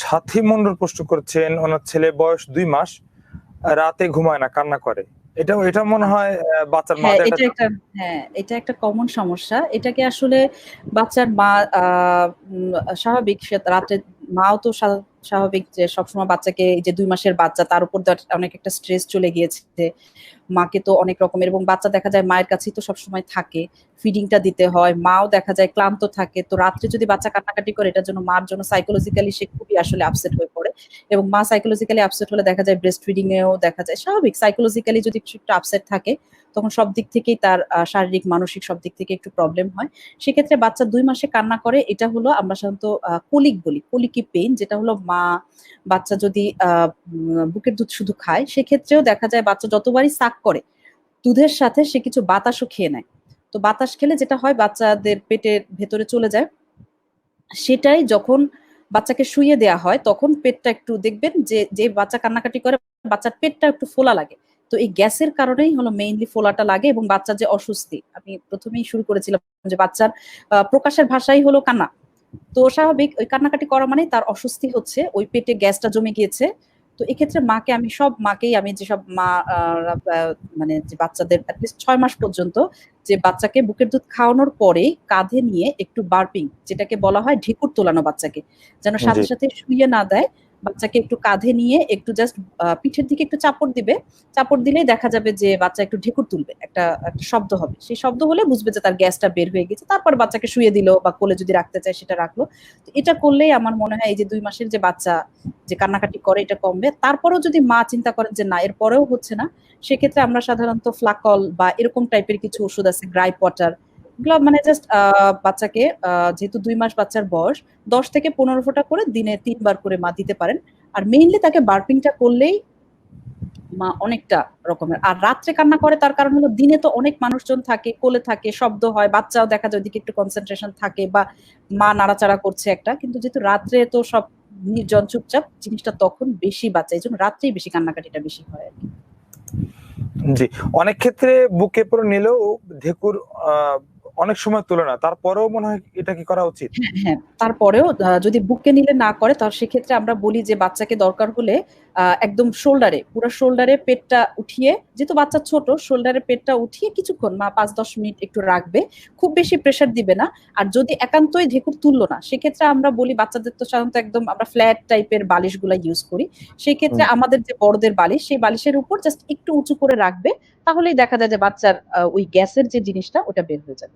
সাথী মন্ডল প্রশ্ন করছেন ওনার ছেলে বয়স দুই মাস রাতে ঘুমায় না কান্না করে। এটা এটা মনে হয় বাচ্চার মা এটা একটা হ্যাঁ এটা একটা কমন সমস্যা। এটাকে আসলে বাচ্চার মা আহ, স্বাভাবিক রাতে মাও তো স্বা- স্বাভাবিক যে সবসময় বাচ্চাকে যে দুই মাসের বাচ্চা, তার উপর অনেক একটা স্ট্রেস চলে গিয়েছে। মাকে তো অনেক রকমের এবং বাচ্চা দেখা যায় মায়ের কাছেই তো সবসময় থাকে। ফিডিংটা দিতে হয়, মাও দেখা যায় ক্লান্ত থাকে। তো রাত্রে যদি বাচ্চা কান্নাকাটি করে, এটার জন্য মার জন্য সাইকোলজিক্যালি সে খুবই আসলে আপসেট হয়ে পড়ে। এবং মা সাইকোলজিক্যালি আপসেট হলে দেখা যায় ব্রেস্ট ফিডিং এও দেখা যায়। স্বাভাবিক সাইকোলজিক্যালি যদি একটু আপসেট থাকে তখন সব দিক থেকেই তার শারীরিক, মানসিক সব দিক থেকে একটু প্রবলেম হয়। সেক্ষেত্রে বাচ্চা দুই মাসে কান্না করে, এটা হলো আমরা সাধারণত কলিক বলি, কলিকি পেইন, যেটা হলো মা, বাচ্চা যদি বুকের দুধ শুধু খায়, সেক্ষেত্রেও দেখা যায় বাচ্চা যতবারই সাক করে, দুধের সাথে সে কিছু বাতাসও খেয়ে নেয়। তো বাতাস খেলে যেটা হয়, বাচ্চাদের পেটের ভেতরে চলে যায়। সেটাই যখন বাচ্চাকে শুইয়ে দেয়া হয়, তখন পেটটা একটু দেখবেন যে যে বাচ্চা কান্নাকাটি করে, বাচ্চার পেটটা একটু ফোলা লাগে। তো এই গ্যাসের কারণেই হলো মেইনলি ফোলাটা লাগে এবং বাচ্চার যে অস্বস্তি। আমি প্রথমেই শুরু করেছিলাম যে বাচ্চার প্রকাশের ভাষাই হলো কান্না। তো স্বাভাবিক ওই কান্নাকাটি করা মানে তার অস্বস্তি হচ্ছে ওই পেটে গ্যাসটা জমে গিয়েছে। তো এক্ষেত্রে মাকে আমি সব মাকেই আমি যেসব মা মানে যে বাচ্চাদের অ্যাটলিস্ট ছয় মাস পর্যন্ত যে বাচ্চাকে বুকের দুধ খাওয়ানোর পরে কাঁধে নিয়ে একটু বার্পিং যেটাকে বলা হয় ঢেকুর তোলানো বাচ্চাকে যেন সাথে সাথে শুইয়ে না দেয় বাচ্চাকে একটু কাঁধে নিয়ে একটু জাস্ট পিঠের দিকে একটু চাপড় দিবে। চাপড় দিলেই দেখা যাবে যে বাচ্চা একটু ঢেকুর তুলবে, একটা একটা শব্দ হবে। সেই শব্দ হলে বুঝবে যে তার গ্যাসটা বের হয়ে গেছে। তারপর বাচ্চাকে শুয়ে দিল বা কোলে যদি রাখতে চায় সেটা রাখল। এটা করলেই আমার মনে হয় এই যে দুই মাসের যে বাচ্চা যে কান্নাকাটি করে এটা কমবে। তারপরেও যদি মা চিন্তা করেন যে না, এর পরেও হচ্ছে না, সেক্ষেত্রে আমরা সাধারণত ফ্লাকল বা এরকম টাইপের কিছু ওষুধ আছে গ্রাইপ ওয়াটার এগুলো মানে জাস্ট বাচ্চাকে যেহেতু দুই মাস বাচ্চার বয়স, দশ থেকে পনেরো ফোঁটা করে দিনে তিনবার করে মা দিতে পারেন। আর মেইনলি তাকে বার্পিংটা করলেই মা অনেকটা রকমের। আর রাত্রে কান্না করে, তার কারণ হলো দিনে তো অনেক মানুষজন থাকে, কোলে থাকে, শব্দ হয়, বাচ্চাও দেখা যায় ওদিকে একটু কনসেন্ট্রেশন থাকে বা মা নাড়াচাড়া করছে একটা। কিন্তু যেহেতু রাত্রে তো সব নির্জন চুপচাপ, জিনিসটা তখন বেশি বাচ্চা এই জন্য রাত্রেই বেশি কান্নাকাটিটা বেশি হয় আর কি। জি। অনেক ক্ষেত্রে বুকে পরে নিলেও ঢেকুর অনেক সময় তোলে না তারপরেও মনে হয় এটা কি করা উচিত? হ্যাঁ হ্যাঁ তারপরেও যদি বুকে নিলে না করে তাহলে সেক্ষেত্রে আমরা বলি যে বাচ্চাকে দরকার হলে একদম শোল্ডারে পুরো শোল্ডারে পেটটা উঠিয়ে যেহেতু বাচ্চা ছোট শোল্ডারে পেটটা উঠিয়ে কিছুক্ষণ মা পাঁচ দশ মিনিট একটু রাখবে খুব বেশি প্রেশার দিবে না। আর যদি একান্তই ঢেকুর তুললো না সেক্ষেত্রে আমরা বলি বাচ্চাদের তো সাধারণত একদম আমরা ফ্ল্যাট টাইপের বালিশগুলা ইউজ করি। সেই ক্ষেত্রে আমাদের যে বড়দের বালিশ সেই বালিশের উপর জাস্ট একটু উঁচু করে রাখবে তাহলেই দেখা যায় যে বাচ্চার ওই গ্যাসের যে জিনিসটা ওটা বের হয়ে যাবে।